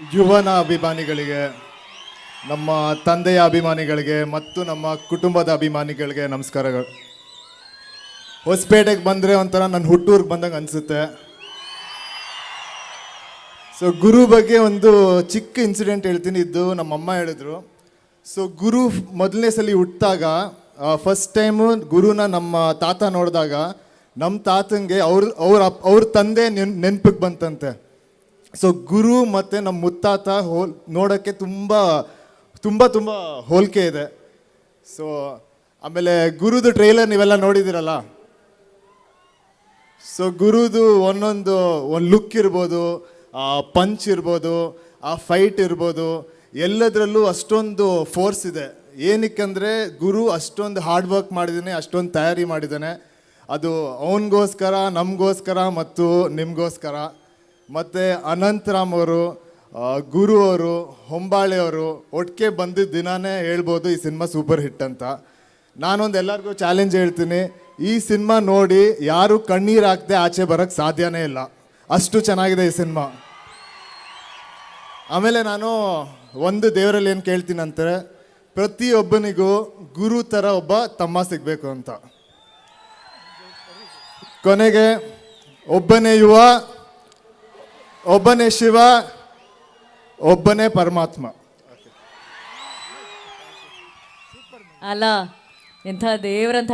ಯುವನ ಅಭಿಮಾನಿಗಳಿಗೆ, ನಮ್ಮ ತಂದೆಯ ಅಭಿಮಾನಿಗಳಿಗೆ ಮತ್ತು ನಮ್ಮ ಕುಟುಂಬದ ಅಭಿಮಾನಿಗಳಿಗೆ ನಮಸ್ಕಾರಗಳು. ಹೊಸಪೇಟೆಗೆ ಬಂದರೆ ಒಂಥರ ನನ್ನ ಹುಟ್ಟೂರ್ಗೆ ಬಂದಂಗೆ ಅನಿಸುತ್ತೆ. ಸೊ ಗುರು ಬಗ್ಗೆ ಒಂದು ಚಿಕ್ಕ ಇನ್ಸಿಡೆಂಟ್ ಹೇಳ್ತೀನಿ. ಇದ್ದು ನಮ್ಮಮ್ಮ ಹೇಳಿದ್ರು. ಸೊ ಗುರು ಮೊದಲನೇ ಸಲ ಹುಟ್ಟಿದಾಗ ಫಸ್ಟ್ ಟೈಮು ಗುರುನ ನಮ್ಮ ತಾತ ನೋಡಿದಾಗ, ನಮ್ಮ ತಾತಂಗೆ ಅವ್ರ ಅವ್ರ ಅವ್ರ ತಂದೆ ನೆನ್, ನೆನ್ಪಿಗೆ ಬಂತಂತೆ. ಸೊ ಗುರು ಮತ್ತು ನಮ್ಮ ಮುತ್ತಾತ ಹೋಲ್, ನೋಡೋಕ್ಕೆ ತುಂಬ ತುಂಬ ತುಂಬ ಹೋಲಿಕೆ ಇದೆ. ಸೊ ಆಮೇಲೆ ಗುರುದು ಟ್ರೈಲರ್ ನೀವೆಲ್ಲ ನೋಡಿದ್ದೀರಲ್ಲ? ಸೊ ಗುರುದು ಒಂದೊಂದು, ಒಂದು ಲುಕ್ ಇರ್ಬೋದು, ಆ ಪಂಚ್ ಇರ್ಬೋದು, ಆ ಫೈಟ್ ಇರ್ಬೋದು, ಎಲ್ಲದರಲ್ಲೂ ಅಷ್ಟೊಂದು ಫೋರ್ಸ್ ಇದೆ. ಏನಕ್ಕಂದರೆ, ಗುರು ಅಷ್ಟೊಂದು ಹಾರ್ಡ್ ವರ್ಕ್ ಮಾಡಿದ್ದಾನೆ, ಅಷ್ಟೊಂದು ತಯಾರಿ ಮಾಡಿದ್ದಾನೆ. ಅದು ಅವನಿಗೋಸ್ಕರ, ನಮಗೋಸ್ಕರ ಮತ್ತು ನಿಮಗೋಸ್ಕರ. ಮತ್ತು ಅನಂತರಾಮ್ ಅವರು ಗುರು ಅವರು, ಹೊಂಬಾಳೆ ಅವರು ಒಟ್ಟಿಗೆ ಬಂದಿದ್ದ ದಿನಾನೇ ಹೇಳ್ಬೋದು ಈ ಸಿನಿಮಾ ಸೂಪರ್ ಹಿಟ್ ಅಂತ. ನಾನೊಂದು ಎಲ್ಲರಿಗೂ ಚಾಲೆಂಜ್ ಹೇಳ್ತೀನಿ. ಈ ಸಿನಿಮಾ ನೋಡಿ ಯಾರು ಕಣ್ಣೀರು ಹಾಕದೆ ಆಚೆ ಬರೋಕ್ಕೆ ಸಾಧ್ಯನೇ ಇಲ್ಲ. ಅಷ್ಟು ಚೆನ್ನಾಗಿದೆ ಈ ಸಿನಿಮಾ. ಆಮೇಲೆ ನಾನು ಒಂದು ದೇವರಲ್ಲಿ ಏನು ಕೇಳ್ತೀನಿ ಅಂತಾರೆ, ಪ್ರತಿಯೊಬ್ಬನಿಗೂ ಗುರು ಥರ ಒಬ್ಬ ತಮ್ಮ ಸಿಗಬೇಕು ಅಂತ. ಕೊನೆಗೆ ಒಬ್ಬನೇ ಯುವ ಒಬ್ಬನೇ ಶಿವ ಒಬ್ಬನೇ ಪರಮಾತ್ಮ. ಅಲ್ಲ ಎಂಥ ದೇವರಂಥ